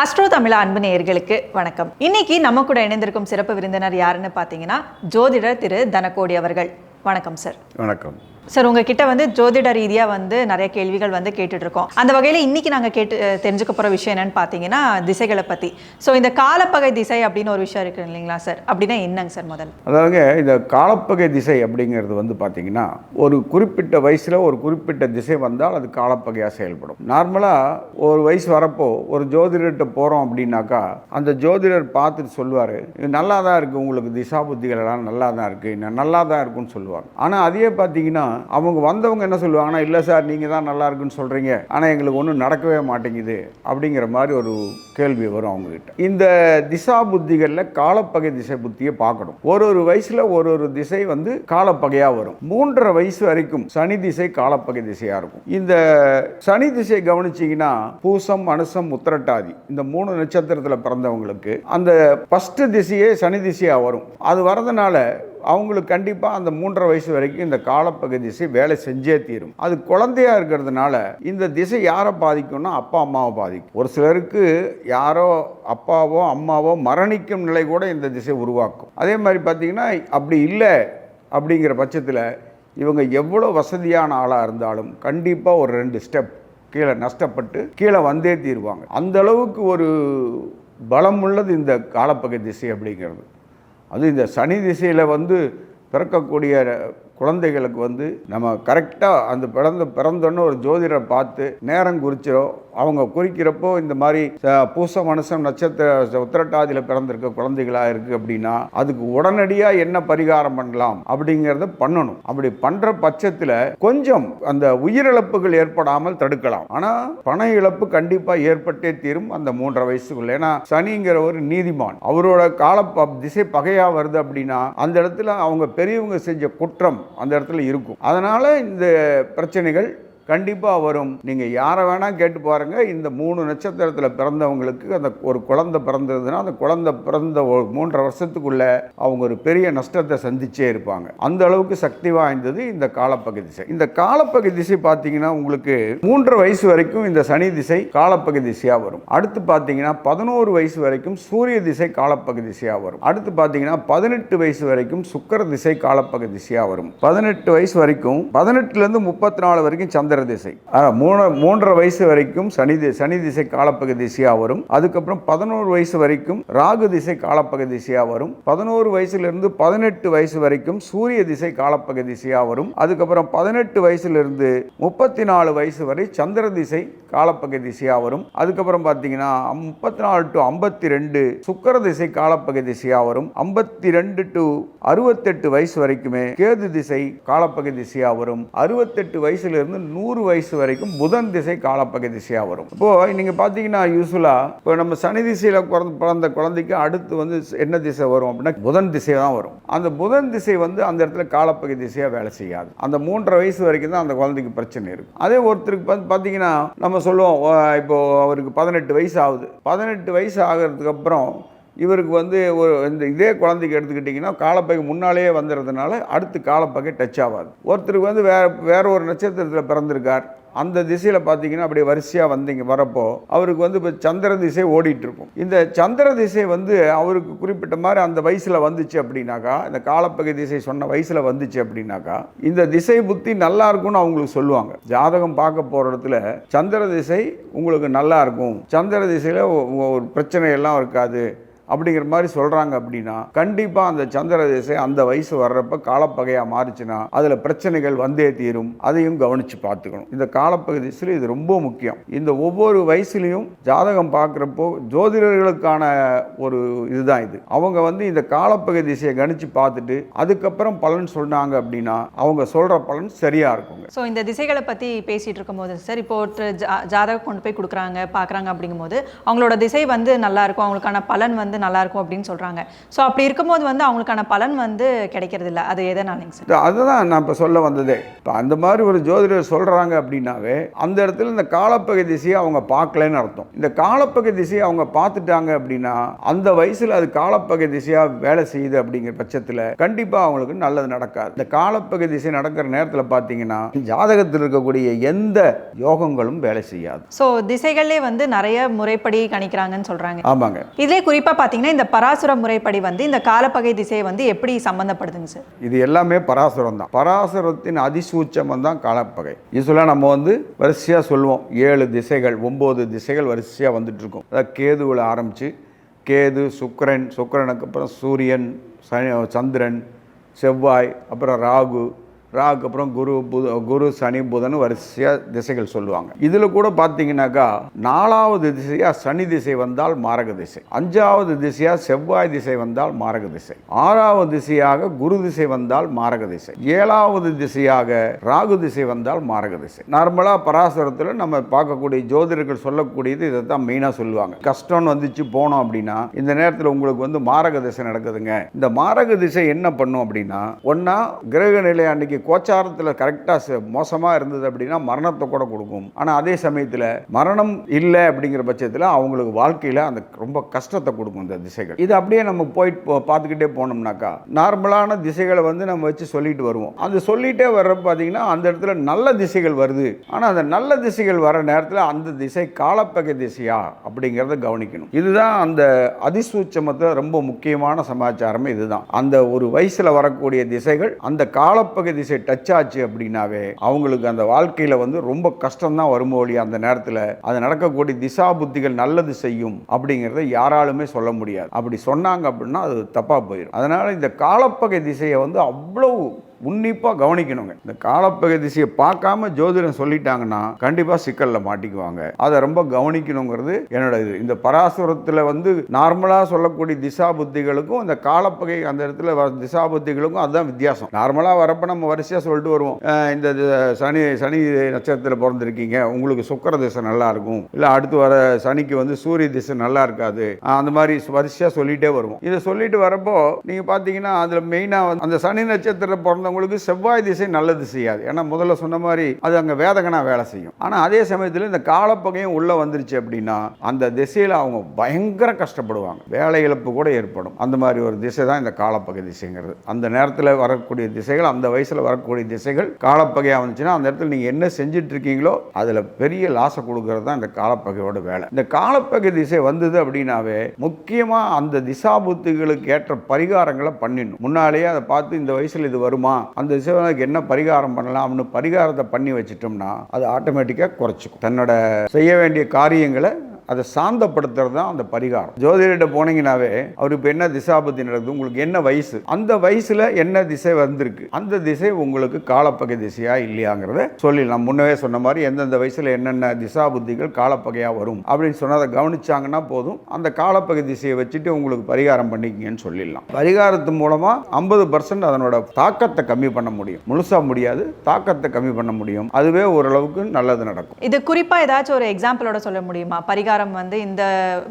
Astro தமிழா அன்பு நேயர்களுக்கு வணக்கம். இன்னைக்கு நம்ம கூட இணைந்திருக்கும் சிறப்பு விருந்தினர் யாருன்னு பார்த்தீங்கன்னா ஜோதிடர் திரு தனகோடி அவர்கள். வணக்கம் சார். வணக்கம். சார் உங்ககிட்ட வந்து ஜோதிட ரீதியாக வந்து நிறைய கேள்விகள் வந்து கேட்டுட்ருக்கோம். அந்த வகையில் இன்றைக்கி நாங்கள் கேட்டு தெரிஞ்சுக்க போகிற விஷயம் என்னன்னு பார்த்தீங்கன்னா திசைகளை பற்றி ஸோ இந்த காலப்பகை திசை அப்படின்னு ஒரு விஷயம் இருக்குது இல்லைங்களா சார்? அப்படின்னா என்னங்க சார் முதல்? அதாவதுங்க இந்த காலப்பகை திசை அப்படிங்கிறது வந்து பார்த்தீங்கன்னா ஒரு குறிப்பிட்ட வயசில் ஒரு குறிப்பிட்ட திசை வந்தால் அது காலப்பகையாக செயல்படும். நார்மலாக ஒரு வயசு வரப்போ ஒரு ஜோதிடர்கிட்ட போகிறோம் அப்படின்னாக்கா அந்த ஜோதிடர் பார்த்துட்டு சொல்லுவார் நல்லா தான் இருக்குது உங்களுக்கு திசா புத்திகள் எல்லாம் நல்லா தான் இருக்குது இன்னும் நல்லா தான் இருக்குன்னு சொல்லுவாங்க. ஆனால் அதே பார்த்தீங்கன்னா அவங்க வந்தவங்க என்ன சொல்லுவாங்கன்னா இல்லை சார் நீங்கள் தான் நல்லா இருக்குன்னு சொல்கிறீங்க ஆனால் எங்களுக்கு ஒன்றும் நடக்கவே மாட்டேங்குது. அப்படிங்கிற மாதிரி ஒரு கேள்வி வரும் அவங்ககிட்ட. இந்த திசா புத்திகளில் காலப்பகை திசை புத்தியை பார்க்கணும். ஒரு ஒரு வயசில் ஒரு ஒரு திசை வந்து காலப்பகையாக வரும். மூன்றரை வயசு வரைக்கும் சனி திசை காலப்பகை திசையாக இருக்கும். இந்த சனி திசை கவனிச்சிங்கன்னா பூசம் மனுஷம் உத்திரட்டாதி இந்த மூணு நட்சத்திரத்தில் பிறந்தவங்களுக்கு அந்த ஃபஸ்ட்டு திசையே சனி திசையாக வரும். அது வரதுனால அவங்களுக்கு கண்டிப்பாக அந்த மூன்றரை வயசு வரைக்கும் இந்த காலப்பகுதி திசை வேலை செஞ்சே தீரும். அது குழந்தையா இருக்கிறதுனால இந்த திசை யாரை பாதிக்கும்னா அப்பா அம்மாவை பாதிக்கும். ஒரு சிலருக்கு யாரோ அப்பாவோ அம்மாவோ மரணிக்கும் நிலை கூட இந்த திசை உருவாக்கும். அதே மாதிரி பார்த்தீங்கன்னா அப்படி இல்லை அப்படிங்கிற பட்சத்தில் இவங்க எவ்வளோ வசதியான ஆளாக இருந்தாலும் கண்டிப்பாக ஒரு ரெண்டு ஸ்டெப் கீழே நஷ்டப்பட்டு கீழே வந்தே தீருவாங்க. அந்த அளவுக்கு ஒரு பலம் உள்ளது இந்த காலப்பகை திசை அப்படிங்கிறது. அது இந்த சனி திசையில் வந்து பிறக்கக்கூடிய குழந்தைகளுக்கு வந்து நம்ம கரெக்டாக அந்த பிறந்த பிறந்தோன்னு ஒரு ஜோதிடரை பார்த்து நேரம் குறிச்சிடும் அவங்க குறிக்கிறப்போ இந்த மாதிரி பூச மனுஷம் நட்சத்திர உத்திரட்டாதியில் பிறந்திருக்க குழந்தைகளாக இருக்குது அப்படின்னா அதுக்கு உடனடியாக என்ன பரிகாரம் பண்ணலாம் அப்படிங்கிறத பண்ணணும். அப்படி பண்ணுற பட்சத்தில் கொஞ்சம் அந்த உயிரிழப்புகள் ஏற்படாமல் தடுக்கலாம். ஆனால் பண இழப்பு கண்டிப்பாக ஏற்பட்டே தீரும் அந்த மூன்றரை வயசுக்குள்ள. ஏன்னா சனிங்கிற ஒரு நீதிமான் அவரோட கால திசை பகையாக வருது அப்படின்னா அந்த இடத்துல அவங்க பெரியவங்க செஞ்ச குற்றம் அந்த இடத்துல இருக்கும். அதனால் இந்த பிரச்சனைகள் கண்டிப்பாக வரும். நீங்கள் யாரை வேணால் கேட்டு பாருங்கள் இந்த மூணு நட்சத்திரத்தில் பிறந்தவங்களுக்கு அந்த ஒரு குழந்தை பிறந்ததுன்னா அந்த குழந்தை பிறந்த ஒரு மூன்றரை வருஷத்துக்குள்ளே அவங்க ஒரு பெரிய நஷ்டத்தை சந்திச்சே இருப்பாங்க. அந்த அளவுக்கு சக்தி வாய்ந்தது இந்த காலப்பகுதி திசை. இந்த காலப்பகுதி திசை பார்த்தீங்கன்னா உங்களுக்கு மூன்று வயசு வரைக்கும் இந்த சனி திசை காலப்பகுதி திசையாக வரும். அடுத்து பார்த்தீங்கன்னா பதினோரு வயசு வரைக்கும் சூரிய திசை காலப்பகுதி திசையாக வரும். அடுத்து பார்த்தீங்கன்னா பதினெட்டு வயசு வரைக்கும் சுக்கர திசை காலப்பகுதி திசையாக வரும். பதினெட்டு வயசு வரைக்கும் பதினெட்டுலேருந்து முப்பத்தி நாலு வரைக்கும் சந்திர திசை. மூணு மூன்றரை வயசு வரைக்கும் சனி தி- சனி திசை காலப்பகுதி திசையாக வரும். அதுக்கப்புறம் பதினோரு வயசு வரைக்கும் ராகு திசை காலப்பகுதி திசையாக வரும். பதினோரு வயசுலேருந்து பதினெட்டு வயசு வரைக்கும் சூரிய திசை காலப்பகுதி திசையாக வரும். அதுக்கப்புறம் பதினெட்டு வயசுலேருந்து முப்பத்தி நாலு வயசு வரை சந்திர திசை காலப்பகுதி திசையாக வரும். அதுக்கப்புறம் பார்த்தீங்கன்னா முப்பத்தி நாலு டு ஐம்பத்தி ரெண்டு சுக்கர திசை காலப்பகுதி திசையாக வரும். ஐம்பத்தி ரெண்டு டு அறுபத்தெட்டு வயசு வரைக்குமே கேது திசை காலப்பகுதி திசையாக வரும். அறுபத்தெட்டு வயசுலேருந்து நூறு வயசு வரைக்கும் புதன் திசை காலப்பகுதி திசையாக வரும். இப்போது நீங்கள் பார்த்தீங்கன்னா யூஸ்ஃபுல்லாக இப்போ நம்ம சனி திசையில் பிறந்த பிறந்த குழந்தைக்கு அடுத்து வந்து என்ன திசை வரும் அப்படின்னா புதன் திசை தான் வரும். அந்த புதன் திசை வந்து அந்த இடத்துல காலப்பகுதி திசையாக வேலை செய்யாது. அந்த மூன்றரை வயசு வரைக்கும் தான் அந்த குழந்தைக்கு பிரச்சனை இருக்கும். அதே ஒருத்தருக்கு வந்து பார்த்தீங்கன்னா நம்ம சொல்லுவோம் இப்போது அவருக்கு பதினெட்டு வயசு ஆகுது. பதினெட்டு வயசு ஆகிறதுக்கு அப்புறம் இவருக்கு வந்து ஒரு இந்த இதே குழந்தைக்கு எடுத்துக்கிட்டிங்கன்னா காலப்பகை முன்னாலேயே வந்துடுறதுனால அடுத்து காலப்பகை டச் ஆகாது ஒருத்தருக்கு வந்து வேற வேற ஒரு நட்சத்திரத்தில் பிறந்திருக்கார். அந்த திசையில் பார்த்தீங்கன்னா அப்படியே வரிசையாக வந்தீங்க வரப்போ அவருக்கு வந்து இப்போ சந்திர திசை ஓடிட்டு இருக்கும் இந்த சந்திர திசை வந்து அவருக்கு குறிப்பிட்ட மாதிரி அந்த வயசில் வந்துச்சு அப்படின்னாக்கா இந்த காலப்பகை திசை சொன்ன வயசில் வந்துச்சு அப்படின்னாக்கா இந்த திசை புத்தி நல்லா இருக்கும்னு அவங்களுக்கு சொல்லுவாங்க. ஜாதகம் பார்க்க போகிற இடத்துல சந்திர திசை உங்களுக்கு நல்லா இருக்கும். சந்திர திசையில் ஒரு பிரச்சனையெல்லாம் இருக்காது. அப்படிங்கிற மாதிரி சொல்கிறாங்க அப்படின்னா கண்டிப்பாக அந்த சந்திர திசை அந்த வயசு வர்றப்ப காலப்பகையாக மாறுச்சுன்னா அதில் பிரச்சனைகள் வந்தே தீரும். அதையும் கவனித்து பார்த்துக்கணும். இந்த காலப்பகை திசையில் இது ரொம்ப முக்கியம். இந்த ஒவ்வொரு வயசுலையும் ஜாதகம் பார்க்குறப்போ ஜோதிடர்களுக்கான ஒரு இதுதான் இது. அவங்க வந்து இந்த காலப்பகுதி திசையை கணிச்சு பார்த்துட்டு அதுக்கப்புறம் பலன் சொன்னாங்க அப்படின்னா அவங்க சொல்கிற பலன் சரியாக இருக்குங்க. ஸோ இந்த திசைகளை பற்றி பேசிகிட்டு இருக்கும்போது சார் இப்போ ஒருத்தர் ஜா ஜாதகம் கொண்டு போய் கொடுக்குறாங்க பார்க்குறாங்க அப்படிங்கும்போது அவங்களோட திசை வந்து நல்லா இருக்கும். அவங்களுக்கான பலன் வந்து நல்லா இருக்கும் அப்படின்னு சொல்றாங்க. ஸோ அப்படி இருக்கும்போது வந்து அவங்களுக்கான பலன் வந்து கிடைக்கிறது இல்ல அது எதனாலங்க சார்? அதுதான் நான் இப்போ சொல்ல வந்ததே. இப்போ அந்த மாதிரி ஒரு ஜோதிடர் சொல்கிறாங்க அப்படின்னாவே அந்த இடத்துல இந்த காலப்பகை திசையை அவங்க பார்க்கலன்னு அர்த்தம். இந்த காலப்பகை திசையை அவங்க பார்த்துட்டாங்க அப்படின்னா அந்த வயசில் அது காலப்பகை திசையாக வேலை செய்யுது அப்படிங்கிற பட்சத்தில் கண்டிப்பாக அவங்களுக்கு நல்லது நடக்காது. இந்த காலப்பகை திசை நடக்கிற நேரத்தில் பார்த்தீங்கன்னா ஜாதகத்தில் இருக்கக்கூடிய எந்த யோகங்களும் வேலை செய்யாது. ஸோ திசைகளே வந்து நிறைய முறைப்படி கணிக்கிறாங்கன்னு சொல்றாங்க. ஆமாங்க. இதுலேயே குறிப்பாக பார்த்தீங்கன்னா இந்த பராசுர முறைப்படி வந்து இந்த காலப்பகை திசையை வந்து எப்படி சம்மந்தப்படுதுங்க சார்? இது எல்லாமே பராசுரம் தான். பராசுரத்தின் அதிசூச்சமம் தான் காலப்பகை. யூஸ்வலாக நம்ம வந்து வரிசையாக சொல்லுவோம். ஏழு திசைகள் ஒம்பது திசைகள் வரிசையாக வந்துட்டு இருக்கும் அதாவது கேதுவில் ஆரம்பித்து கேது சுக்கிரன் சுக்கரனுக்கு அப்புறம் சூரியன் சனி சந்திரன் செவ்வாய் அப்புறம் ராகு ராகு அப்புறம் குரு புத குரு சனி புதன் வரிசையாக திசைகள் சொல்லுவாங்க. இதில் கூட பார்த்தீங்கன்னாக்கா நாலாவது திசையாக சனி திசை வந்தால் மாரக திசை. அஞ்சாவது திசையாக செவ்வாய் திசை வந்தால் மாரக திசை. ஆறாவது திசையாக குரு திசை வந்தால் மாரக திசை. ஏழாவது திசையாக ராகு திசை வந்தால் மாரக திசை. நார்மலாக பராசரத்தில் நம்ம பார்க்கக்கூடிய ஜோதிடர்கள் சொல்லக்கூடியது இதை தான் மெயினாக சொல்லுவாங்க. கஷ்டம்னு வந்துச்சு போனோம் அப்படின்னா இந்த நேரத்தில் உங்களுக்கு வந்து மாரக திசை நடக்குதுங்க. இந்த மாரக திசை என்ன பண்ணும் அப்படின்னா ஒன்றா கிரக நிலை அன்னைக்கு கோச்சாரத்தில் கரெக்டாக மோசமாக இருந்தது அப்படின்னா மரணத்தை கூட கொடுக்கும். ஆனால் அதே சமயத்தில் மரணம் இல்லை அப்படிங்கிற பட்சத்தில் அவங்களுக்கு வாழ்க்கையில் அந்த ரொம்ப கஷ்டத்தை கொடுக்கும் இந்த திசைகள். இது அப்படியே நம்ம போயிட்டு போ பார்த்துக்கிட்டே போனோம்னாக்கா நார்மலான திசைகளை வந்து நம்ம வச்சு சொல்லிட்டு வருவோம். அது சொல்லிகிட்டே வர்றப்ப பார்த்தீங்கன்னா அந்த இடத்துல நல்ல திசைகள் வருது. ஆனால் அந்த நல்ல திசைகள் வர நேரத்தில் அந்த திசை காலப்பகை திசையா அப்படிங்கிறத கவனிக்கணும். இதுதான் அந்த அதிசூட்சமத்தில் ரொம்ப முக்கியமான சமாச்சாரமே இதுதான். அந்த ஒரு வயசில் வரக்கூடிய திசைகள் அந்த காலப்பகை திசை டச் ஆச்சு அப்படின்னாவே அவங்களுக்கு அந்த வாழ்க்கையில் வந்து ரொம்ப கஷ்டம் தான் வருமோ அந்த நேரத்தில். அது நடக்கக்கூடிய திசா புத்திகள் நல்லது செய்யும் அப்படிங்கிறத யாராலுமே சொல்ல முடியாது. அப்படி சொன்னாங்க அப்படின்னா அது தப்பாக போயிடும் அதனால் இந்த காலப்பகை திசையை வந்து அவ்வளவு உன்னிப்பாக கவனிக்கணுங்க. இந்த காலப்பகை திசையை பார்க்காம ஜோதிடம் சொல்லிட்டாங்கன்னா கண்டிப்பாக சிக்கலில் மாட்டிக்குவாங்க. அதை ரொம்ப கவனிக்கணுங்கிறது என்னோட இது. இந்த பராசுரத்தில் வந்து நார்மலாக சொல்லக்கூடிய திசா புத்திகளுக்கும் இந்த காலப்பகை அந்த இடத்துல வர திசா புத்திகளுக்கும் அதுதான் வித்தியாசம். நார்மலாக வரப்போ நம்ம வரிசையாக சொல்லிட்டு வருவோம். இந்த சனி சனி நட்சத்திரத்தில் பிறந்திருக்கீங்க. உங்களுக்கு சுக்கர திசை நல்லா இருக்கும். இல்லை அடுத்து வர சனிக்கு வந்து சூரிய திசை நல்லா இருக்காது. அந்த மாதிரி வரிசையாக சொல்லிகிட்டே வருவோம். இதை சொல்லிட்டு வரப்போ நீங்கள் பார்த்தீங்கன்னா அதில் மெயினாக வந்து அந்த சனி நட்சத்திரத்தில் இருக்கிறவங்களுக்கு செவ்வாய் திசை நல்லது செய்யாது. ஏன்னா முதல்ல சொன்ன மாதிரி அது அங்கே வேதகனா வேலை செய்யும். ஆனால் அதே சமயத்தில் இந்த காலப்பகையும் உள்ளே வந்துருச்சு அப்படின்னா அந்த திசையில் அவங்க பயங்கர கஷ்டப்படுவாங்க. வேலை இழப்பு கூட ஏற்படும். அந்த மாதிரி ஒரு திசை தான் இந்த காலப்பகை திசைங்கிறது. அந்த நேரத்தில் வரக்கூடிய திசைகள் அந்த வயசில் வரக்கூடிய திசைகள் காலப்பகையாக வந்துச்சுன்னா அந்த இடத்துல நீங்கள் என்ன செஞ்சுட்டு இருக்கீங்களோ அதில் பெரிய லாஸை கொடுக்கறது தான் இந்த காலப்பகையோட வேலை. இந்த காலப்பகை திசை வந்தது அப்படின்னாவே முக்கியமாக அந்த திசாபுத்திகளுக்கு ஏற்ற பரிகாரங்களை பண்ணிடணும். முன்னாலேயே அதை பார்த்து இந்த வயசில் இது வருமா? அந்த சிவனுக்கு என்ன பரிகாரம் பண்ணலாம் அப்படின்னு பரிகாரத்தை பண்ணி வச்சிட்டோம்னா அது ஆட்டோமேட்டிக்காக குறைச்சிக்கும். தன்னோட செய்ய வேண்டிய காரியங்களை அதை சாந்தப்படுத்துறது தான் அந்த பரிகாரம். ஜோதிடர்கிட்ட போனீங்கன்னாவே அவர் இப்போ என்ன திசாபத்தி நடக்குது உங்களுக்கு என்ன வயசு? அந்த வயசுல என்ன திசை வந்திருக்கு? அந்த திசை உங்களுக்கு காலப்பகை திசையா இல்லையாங்கிறத சொல்லி நான் முன்னவே சொன்ன மாதிரி எந்தெந்த வயசுல என்னென்ன திசாபுத்திகள் காலப்பகையா வரும் அப்படின்னு சொன்னதை கவனிச்சாங்கன்னா போதும். அந்த காலப்பகை திசையை வச்சுட்டு உங்களுக்கு பரிகாரம் பண்ணிக்கிங்கன்னு சொல்லிடலாம். பரிகாரத்து மூலமா ஐம்பது பர்சன்ட் அதனோட தாக்கத்தை கம்மி பண்ண முடியும். முழுசா முடியாது தாக்கத்தை கம்மி பண்ண முடியும். அதுவே ஓரளவுக்கு நல்லது நடக்கும். இது குறிப்பாக ஏதாச்சும் ஒரு எக்ஸாம்பிளோட சொல்ல முடியுமா? பரிகாரம் வந்து இந்த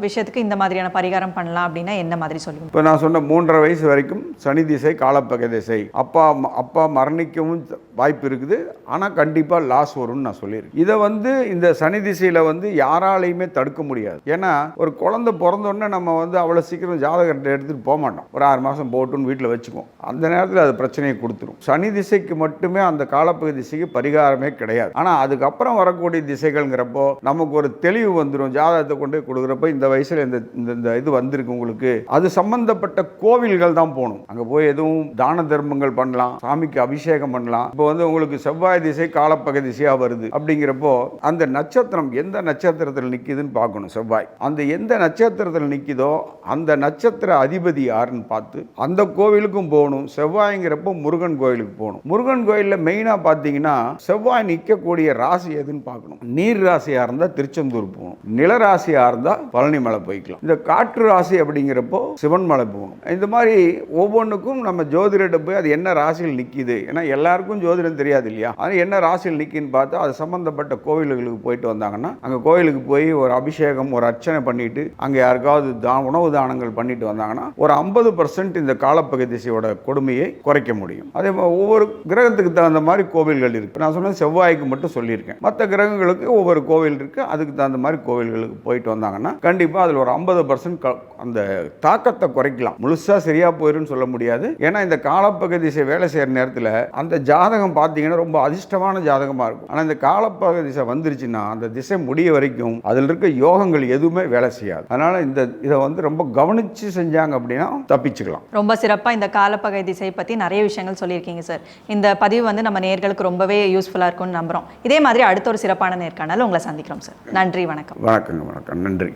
விஷயத்துக்கு இந்த மாதிரியான பரிகாரம் பண்ணலாம் அப்படின்னா என்ன மாதிரி சொல்லுவோம் இப்போ நான் சொன்ன மூன்றரை வயசு வரைக்கும் சனி திசை காலப்பகை திசை. அப்பா அப்பா மரணிக்கவும் வாய்ப்பு இருக்குது. ஆனால் கண்டிப்பாக லாஸ் வரும்னு நான் சொல்லியிருக்கேன். இதை வந்து இந்த சனி திசையில் வந்து யாராலையுமே தடுக்க முடியாது. ஏன்னா ஒரு குழந்தை பிறந்தோடனே நம்ம வந்து அவ்வளோ சீக்கிரம் ஜாதகத்தை எடுத்துகிட்டு போக மாட்டோம். ஒரு ஆறு மாதம் போட்டுன்னு வீட்டில் வச்சுக்குவோம். அந்த நேரத்தில் அது பிரச்சனையை கொடுத்துரும். சனி திசைக்கு மட்டுமே அந்த காலப்பகுதி திசைக்கு பரிகாரமே கிடையாது. ஆனால் அதுக்கப்புறம் வரக்கூடிய திசைகள்ங்கிறப்போ நமக்கு ஒரு தெளிவு வந்துடும் ஆதாரத்தை கொண்டு கொடுக்குறப்ப இந்த வயசில் இந்த இந்த இது வந்திருக்கு உங்களுக்கு. அது சம்பந்தப்பட்ட கோவில்கள் தான் போகணும். அங்கே போய் எதுவும் தான தர்மங்கள் பண்ணலாம் சாமிக்கு அபிஷேகம் பண்ணலாம். இப்போ வந்து உங்களுக்கு செவ்வாய் திசை காலப்பகை திசையாக வருது அப்படிங்கிறப்போ அந்த நட்சத்திரம் எந்த நட்சத்திரத்தில் நிற்கிதுன்னு பார்க்கணும் செவ்வாய். அந்த எந்த நட்சத்திரத்தில் நிற்கிதோ அந்த நட்சத்திர அதிபதி யாருன்னு பார்த்து அந்த கோவிலுக்கும் போகணும். செவ்வாய்ங்கிறப்போ முருகன் கோயிலுக்கு போகணும். முருகன் கோயிலில் மெயினாக பார்த்தீங்கன்னா செவ்வாய் நிற்கக்கூடிய ராசி எதுன்னு பார்க்கணும். நீர் ராசியாக இருந்தால் திருச்செந்தூர் போகணும். நில ராசியாக இருந்தால் பழனி மலை போய்க்கலாம். இந்த காற்று ராசி அப்படிங்கிறப்போ சிவன் மலை போகணும். இந்த மாதிரி ஒவ்வொன்றுக்கும் நம்ம ஜோதிடர்கிட்ட போய் அது என்ன ராசியில் நிற்கிது ஏன்னா எல்லாருக்கும் ஜோதிடம் தெரியாது இல்லையா? அது என்ன ராசியில் நிற்கின்னு பார்த்தா அது சம்மந்தப்பட்ட கோவில்களுக்கு போயிட்டு வந்தாங்கன்னா அங்கே கோவிலுக்கு போய் ஒரு அபிஷேகம் ஒரு அர்ச்சனை பண்ணிட்டு அங்கே யாருக்காவது தா உணவு தானங்கள் பண்ணிட்டு வந்தாங்கன்னா ஒரு ஐம்பது பர்சன்ட் இந்த காலப்பகை திசையோட கொடுமையை குறைக்க முடியும். அதே மாதிரி ஒவ்வொரு கிரகத்துக்கு தகுந்த மாதிரி கோவில்கள் இருக்கு. நான் சொன்னேன் செவ்வாய்க்கு மட்டும் சொல்லியிருக்கேன். மற்ற கிரகங்களுக்கு ஒவ்வொரு கோவில் இருக்கு. அதுக்கு தகுந்த மாதிரி கோவில்களுக்கு போயிட்டு வந்தாங்கன்னா கண்டிப்பாக அதில் ஒரு ஐம்பது பர்சன்ட் அந்த தாக்கத்தை குறைக்கலாம். முழுசா சரியா போயிருன்னு சொல்ல முடியாது. ஏன்னா இந்த காலப்பக திசை வேலை செய்யற நேரத்தில் அந்த ஜாதகம் பார்த்தீங்கன்னா ரொம்ப அதிர்ஷ்டமான ஜாதகமா இருக்கும். ஆனால் இந்த காலப்பக திசை வந்துருச்சுன்னா அந்த திசை முடிய வரைக்கும் அதில் இருக்க யோகங்கள் எதுவுமே வேலை செய்யாது. அதனால இந்த இதை வந்து ரொம்ப கவனிச்சு செஞ்சாங்க அப்படின்னா தப்பிச்சுக்கலாம். ரொம்ப சிறப்பாக இந்த காலப்பகை திசை பற்றி நிறைய விஷயங்கள் சொல்லியிருக்கீங்க சார். இந்த பதிவு வந்து நம்ம நேர்களுக்கு ரொம்பவே யூஸ்ஃபுல்லாக இருக்கும்னு நம்புகிறோம் இதே மாதிரி அடுத்த ஒரு சிறப்பான நேர்காணல் உங்களை சந்திக்கிறோம் சார். நன்றி வணக்கம். வணக்கங்க. வணக்கம் நன்றி.